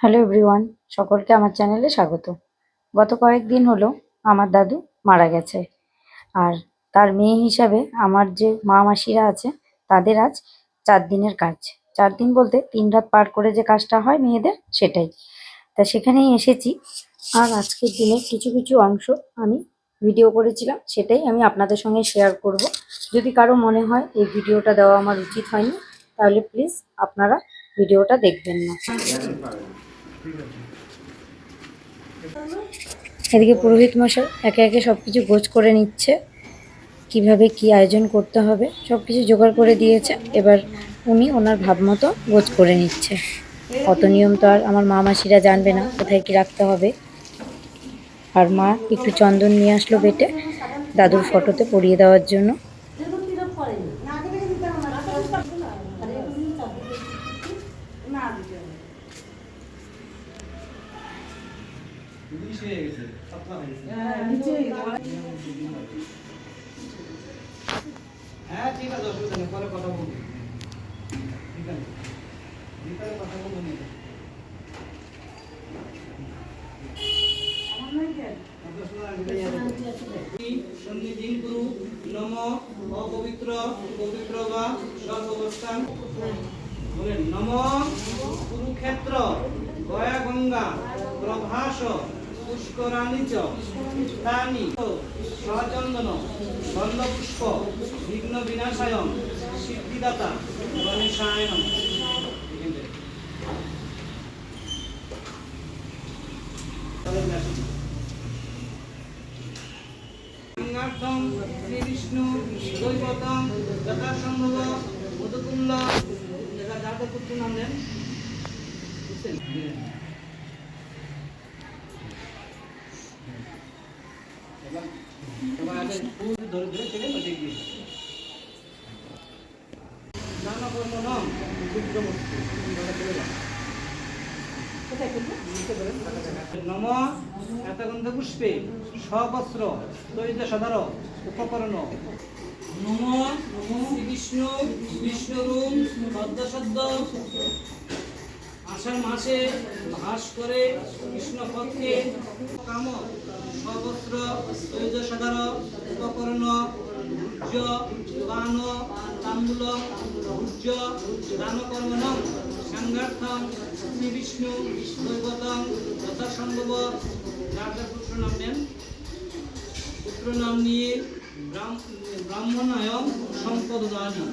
Hello everyone, সকলকে আমার চ্যানেলে স্বাগত। গত কয়েকদিন হলো আমার দাদু মারা গেছে। আর তার মেয়ে হিসাবে আমার যে মা মাসিরা আছে, তাদের আজ চার দিনের কাজ। চার দিন বলতে তিন রাত পার করে যে কাজটা হয় মেয়েদের, সেটাই। তা সেখানেই এসেছি। আর আজকের দিনের কিছু কিছু অংশ আমি ভিডিও করেছিলাম, সেটাই আমি আপনাদের সঙ্গে শেয়ার করব। যদি কারও মনে হয় এই ভিডিওটা দেওয়া আমার উচিত হয়নি, তাহলে প্লিজ আপনারা ভিডিওটা দেখবেন না। এদিকে পুরোহিত মশাই একে একে সব কিছু গোছ করে নিচ্ছে। কীভাবে কি আয়োজন করতে হবে সব কিছু জোগাড় করে দিয়েছে। এবার উনি ওনার ভাব মতো গোছ করে নিচ্ছে। অত নিয়ম তো আর আমার মা মাসিরা জানবে না, কোথায় কি রাখতে হবে। আর মা একটু চন্দন নিয়ে আসলো বেটে, দাদুর ফটোতে পরিয়ে দেওয়ার জন্য। হ্যাঁ ঠিক আছে অসুবিধা নেই পরে কথা বলব ঠিক আছে বিকালে কথা বলব নি সন্নিধিন গুরু নম অপবিত্র পবিত্র বা সর্বস্থান বলেন নম কুরুক্ষেত্র গয়া গঙ্গা প্রভাস পুষ্করাণী তানি সচন্দন গন্ধপুষ্প বিঘ্ন বিনাশায়ন, সিদ্ধিদাতা, গণেশায়ন। গঙ্গার্থম শ্রী বিষ্ণু দৈবতম, যথাসম্ভব, মধুকুল্ল। এটা যাদের পুত্র নাম বুঝছেন? দিক দিয়ে নাম এতগন্ধ পুষ্পে সবস্ত্র দরিদ্র সদার উপকরণ। নম শ্রী বিষ্ণু বিষ্ণুরূপ পদ্মসদ্য। আষাঢ় মাসে ভাস করে কৃষ্ণ পক্ষে কাম সবস্ত্র দরিদ্র উপকরণ ভূর্য বান তাম্বুল ভূর্য দানকর্মণ সাংগার্থম শ্রী বিষ্ণু দৈবতম যথাসম্ভব। যার যার পুত্র নাম নেন। পুত্র নাম নিয়ে ব্রাহ্ম- ব্রাহ্মণায়ম সম্পদ দানি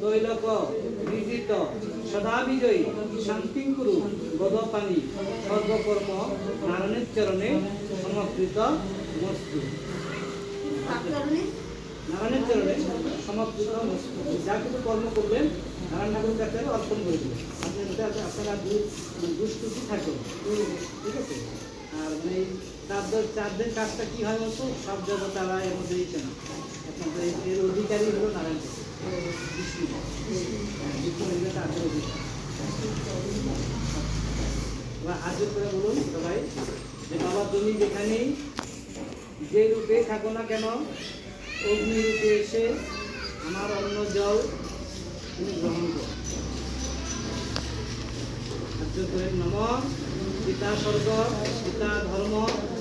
তৈলক বিজিত সদা বিজয়ী শান্তিং কুরু গদপানি সর্বকর্ম নারায়ণের চরণে সমকৃত মস্তু নারায়ণের চরণে সমকৃত মস্তু যা কিছু কর্ম করবেন নারায়ণ ঠাকুরের কাছে অর্পণ করে দেবেন। আপনার আপনারা দুষ্কৃতি থাকেন ঠিক আছে? আর মানে এই চার দিন চার দিন কাজটা কি হয় বলতো? সব দেবতারা এর মধ্যে দিচ্ছে না আপনাদের এর- এর অধিকারী হলো নারায়ণ হাত করে বলুন সবাই যে বাবা তুমি যেখানেই যে রূপে থাকো না কেন অগ্নি রূপে এসে আমার অন্ন জল তুমি গ্রহণ করো হাত জোর করে নম পিতা স্বর্গ পিতা ধর্ম,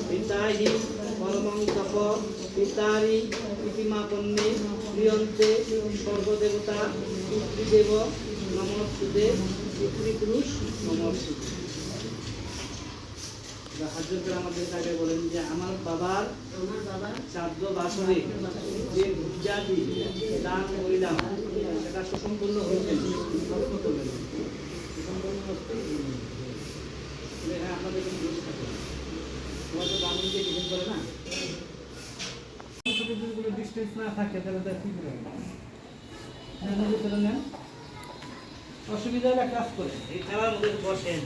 পিতা হি তপ পিতারি পিতিমা কন্যে প্রিয়ন্তে স্বর্গদেবতা পিতৃদেব নমস্তুতে পিতৃপুরুষ নমস্তুতে হাত জোর আমাদের আগে বলেন যে, আমার বাবার আমার বাবার যে ভুজাদি দান করিলাম, সেটা সুসম্পূর্ণ হয়েছে প্রশ্ন করবেন সুসম্পূর্ণ হচ্ছে হ্যাঁ আপনাদের কোনো দোষ থাকে তোমার তো দান দিয়ে টিফিন করে না যদি ডিস্টেন্স না থাকে তাহলে তো কি করে হবে? হ্যাঁ, নেন। অসুবিধা হলে কাজ করে এই খেলার মধ্যে বসেন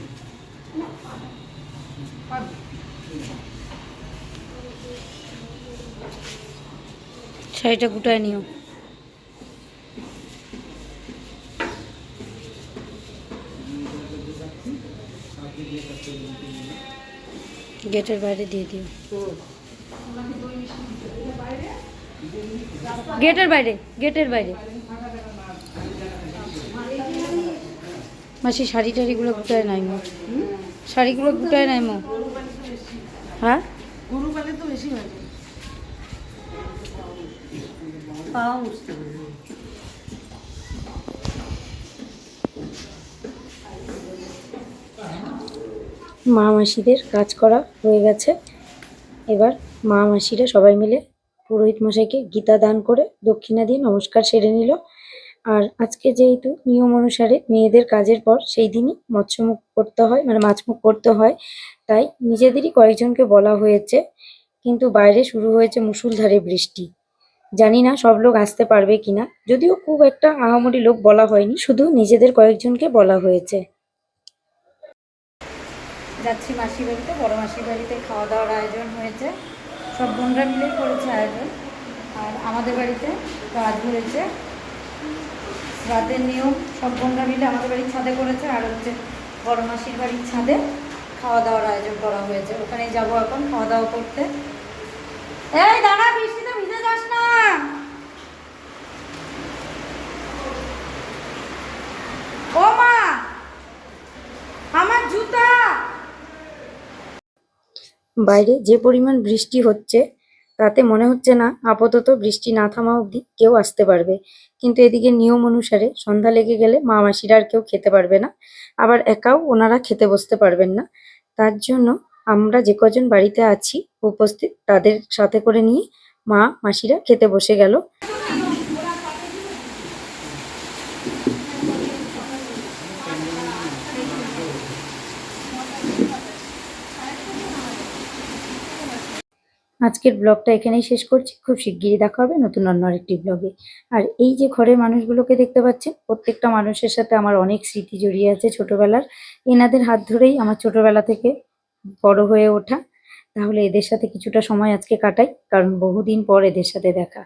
শাড়িটা গুটায় নিও গেটের বাইরে দিয়ে দিও গেটের বাইরে গেটের বাইরে। মাসি, শাড়ি টাড়িগুলো গুটায় নাই মো। শাড়িগুলো গুটায় নাই মো। হ্যাঁ? তো বেশি মা মাসিদের কাজ করা হয়ে গেছে। এবার মা মাসিরা সবাই মিলে পুরোহিত মশাইকে গীতা দান করে দক্ষিণা দিয়ে নমস্কার সেরে নিল। আর আজকে যেহেতু নিয়ম অনুসারে মেয়েদের কাজের পর সেই দিনই মৎস্যমুখ করতে হয় মানে মাছমুখ করতে হয়, তাই নিজেদেরই কয়েকজনকে বলা হয়েছে, কিন্তু বাইরে শুরু হয়েছে মুষলধারে বৃষ্টি। জানি না সব লোক আসতে পারবে কিনা, যদিও খুব একটা আহামরি লোক বলা হয়নি, শুধু নিজেদের কয়েকজনকে বলা হয়েছে। যাচ্ছি মাসির বাড়িতে, বড় মাসির বাড়িতে খাওয়া দাওয়ার আয়োজন হয়েছে। সব বোনরা মিলেই করেছে আয়োজন। আর আমাদের বাড়িতে কাজ হয়েছে রাতের নিয়ম, সব বোনরা মিলে আমাদের বাড়ির ছাদে করেছে। আর হচ্ছে বড় মাসির বাড়ির ছাদে খাওয়া দাওয়ার আয়োজন করা হয়েছে। ওখানে যাব এখন খাওয়া দাওয়া করতে। এই দাঁড়া বৃষ্টিতে ভিজে যাস না। ও মা আমার জুতা বাইরে যে পরিমাণ বৃষ্টি হচ্ছে, তাতে মনে হচ্ছে না আপাতত বৃষ্টি না থামা অবধি কেউ আসতে পারবে। কিন্তু এদিকে নিয়ম অনুসারে সন্ধ্যা লেগে গেলে মা মাসিরা আর কেউ খেতে পারবে না, আবার একাও ওনারা খেতে বসতে পারবেন না। তার জন্য আমরা যে কজন বাড়িতে আছি, উপস্থিত, তাদের সাথে করে নিয়ে মা মাসিরা খেতে বসে গেল। আজকের ব্লগটা এখানেই শেষ করছি। খুব শিগগিরই দেখা হবে নতুন অন্য আরেকটি ব্লগে। আর এই যে ঘরের মানুষগুলোকে দেখতে পাচ্ছেন, প্রত্যেকটা মানুষের সাথে আমার অনেক স্মৃতি জড়িয়ে আছে ছোটবেলার। এনাদের হাত ধরেই আমার ছোটবেলা থেকে বড় হয়ে ওঠা। তাহলে এদের সাথে কিছুটা সময় আজকে কাটাই, কারণ বহুদিন পর এদের সাথে দেখা।